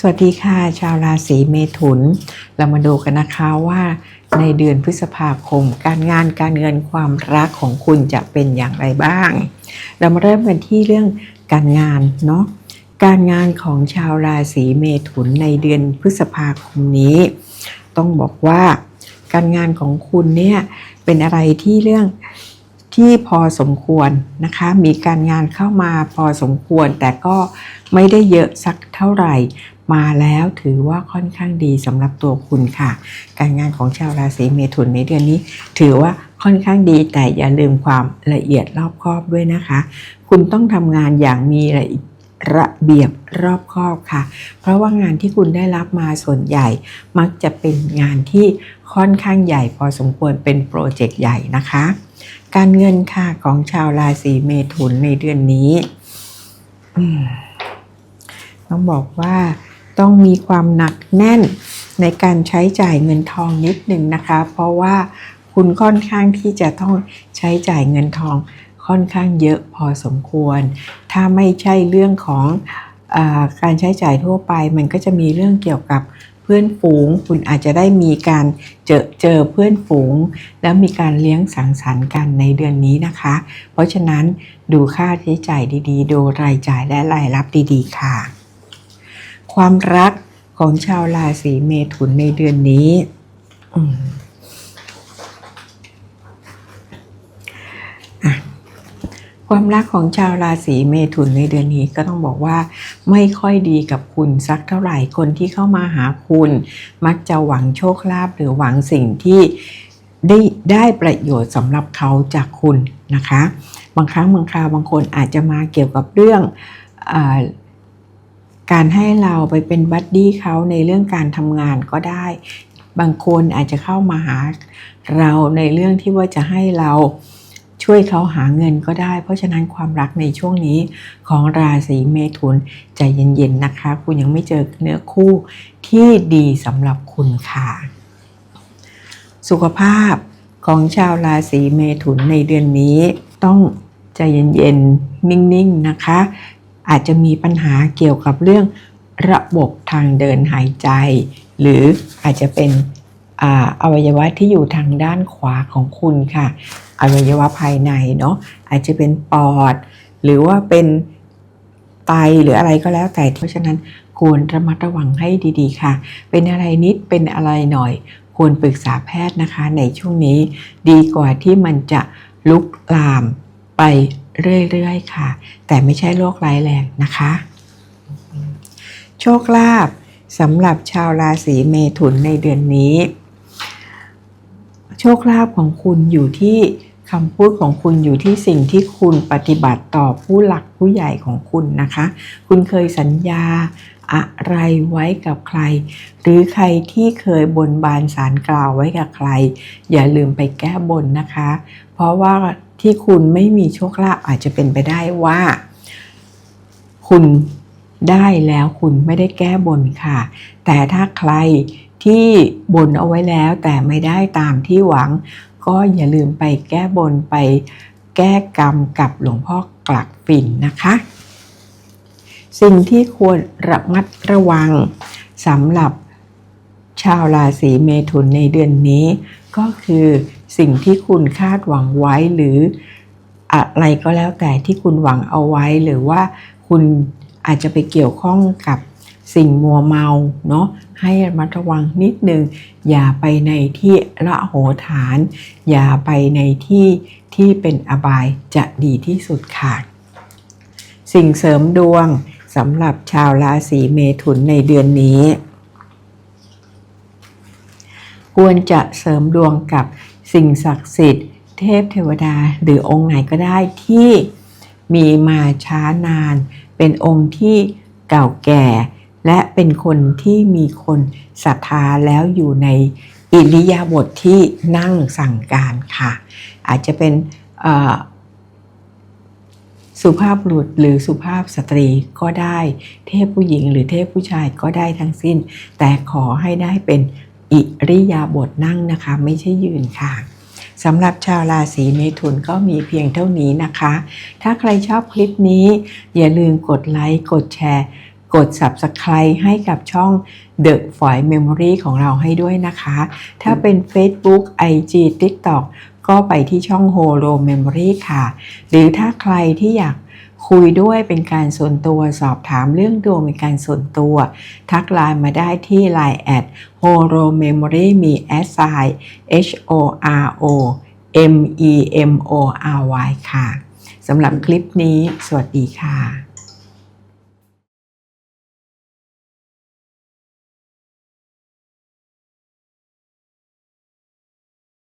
สวัสดีค่ะ ชาวราศีเมถุน เรามาดูกันนะคะว่าในเดือนพฤษภาคม การงานการเงินความรักของคุณจะเป็นอย่างไรบ้าง เรามาเริ่มกันที่เรื่องการงานเนาะการงานของชาวราศีเมถุนในเดือนพฤษภาคมนี้ ต้องบอกว่าการงานของคุณเนี่ยเป็นอะไรที่เรื่องที่พอสมควรนะคะ มีการงานเข้ามาพอสมควรแต่ก็ไม่ได้เยอะสักเท่าไหร่ มาแล้วถือว่าค่อนข้างดีสำหรับตัวคุณค่ะ การงานของชาวราศีเมถุนในเดือนนี้ ถือว่าค่อนข้างดี แต่อย่าลืมความละเอียดรอบคอบด้วยนะคะ คุณต้องทำงานอย่างมีระเบียบรอบคอบค่ะ เพราะว่างานที่คุณได้รับมาส่วนใหญ่ มักจะเป็นงานที่ค่อนข้างใหญ่พอสมควรเป็นโปรเจกต์ใหญ่นะคะ การเงินค่ะของชาวราศีเมถุนในเดือนนี้ต้องบอกว่า ต้องมีความหนักแน่นในการใช้จ่ายเงินทองนิดหนึ่งนะคะ เพราะว่าคุณค่อนข้างที่จะต้องใช้จ่ายเงินทองค่อนข้างเยอะพอสมควร ถ้าไม่ใช่เรื่องของอการใช้จ่ายทั่วไป มันก็จะมีเรื่องเกี่ยวกับเพื่อนฝูง คุณอาจจะได้มีการเจอเจอเพื่อนฝูง แล้วมีการเลี้ยงสังสรรค์กันในเดือนนี้นะคะ เพราะฉะนั้นดูค่าใช้จ่ายดีๆ ดูรายจ่ายและรายรับดีๆ ค่ะ ความรักของชาวราศีเมถุนในเดือนนี้ความรักของชาวราศีเมถุนในเดือนนี้ก็ต้องบอกว่า ไม่ค่อยดีกับคุณสักเท่าไหร่คนที่เข้ามาหาคุณ มักจะหวังโชคลาภหรือหวังสิ่งที่ได้ได้ประโยชน์สำหรับเขาจากคุณนะคะ บางครั้งบางคราวบางคนอาจจะมาเกี่ยวกับเรื่องอ การให้เราไปเป็นบัดดี้เขาในเรื่องการทำงานก็ได้ บางคนอาจจะเข้ามาหาเราในเรื่องที่ว่าจะให้เราช่วยเขาหาเงินก็ได้ เพราะฉะนั้นความรักในช่วงนี้ของราศีเมถุนใจเย็นๆนะคะ คุณยังไม่เจอเนื้อคู่ที่ดีสำหรับคุณค่ะ สุขภาพของชาวราศีเมถุนในเดือนนี้ต้องใจเย็นๆ นิ่งๆ นะคะ อาจจะมีปัญหาเกี่ยวกับเรื่องระบบทางเดินหายใจ หรืออาจจะเป็นออวัยวะที่อยู่ทางด้านขวาของคุณค่ะ อวัยวะภายในเนาะอาจจะเป็นปอด หรือว่าเป็นไตหรืออะไรก็แล้วแต่เพราะฉะนั้นควรระมัดระวังให้ดีๆ ค่ะ เป็นอะไรนิดเป็นอะไรหน่อย ควรปรึกษาแพทย์นะคะในช่วงนี้ ดีกว่าที่มันจะลุกลามไป เรื่อยๆค่ะ แต่ไม่ใช่โรคร้ายแรงนะคะ โชคลาภสำหรับชาวราศีเมถุนในเดือนนี้ โชคลาภของคุณอยู่ที่คำพูดของคุณอยู่ที่สิ่งที่คุณปฏิบัติต่อผู้หลักผู้ใหญ่ของคุณนะคะ คุณเคยสัญญาอะไรไว้กับใคร หรือใครที่เคยบนบานสารกล่าวไว้กับใคร อย่าลืมไปแก้บนนะคะ เพราะว่า ที่คุณไม่มีโชคลาภอาจจะเป็นไปได้ว่า คุณได้แล้วคุณไม่ได้แก้บนค่ะ แต่ถ้าใครที่บนเอาไว้แล้วแต่ไม่ได้ตามที่หวัง ก็อย่าลืมไปแก้บนไปแก้กรรมกับหลวงพ่อกลักฝิ่นนะคะ สิ่งที่ควรระมัดระวังสำหรับชาวราศีเมถุนในเดือนนี้ ก็คือ สิ่งที่คุณคาดหวังไว้หรืออะไรก็แล้วแต่ที่คุณหวังเอาไว้หรือว่าคุณอาจจะไปเกี่ยวข้องกับสิ่งมัวเมาเนาะให้ระมัดระวังนิดนึง อย่าไปในที่ละโหฐาน อย่าไปในที่ที่เป็นอบายจะดีที่สุดค่ะ สิ่งเสริมดวงสำหรับชาวราศีเมถุนในเดือนนี้ ควรจะเสริมดวงกับ สิ่งศักดิ์สิทธิ์ เทพเทวดาหรือองค์ไหนก็ได้ที่มีมาช้านาน เป็นองค์ที่เก่าแก่ และเป็นคนที่มีคนศรัทธาแล้วอยู่ในอิริยาบถทที่นั่งสั่งการค่ะ อาจจะเป็นสุภาพบุรุษหรือสุภาพสตรีก็ได้ เทพผู้หญิงหรือเทพผู้ชายก็ได้ทั้งสิ้น แต่ขอให้ได้เป็น อิริยาบถนั่งนะคะ ไม่ใช่ยืนค่ะสำหรับชาวราศีเมถุนก็มีเพียงเท่านี้นะคะ ถ้าใครชอบคลิปนี้ อย่าลืมกดไลค์ กดแชร์ กด Subscribe ให้กับช่อง The f o y Memory ของเราให้ด้วยนะคะ ถ้าเป็น Facebook IG TikTok ก็ไปที่ช่อง Holo Memory ค่ะ หรือถ้าใครที่อยาก คุยด้วยเป็นการส่วนตัวสอบถามเรื่องดวงเป็นการส่วนตัว ทักไลน์มาได้ที่ Line แอด Horo Memory มี a s i H O R O M E M O R Y ค่ะ สำหรับคลิปนี้ สวัสดีค่ะ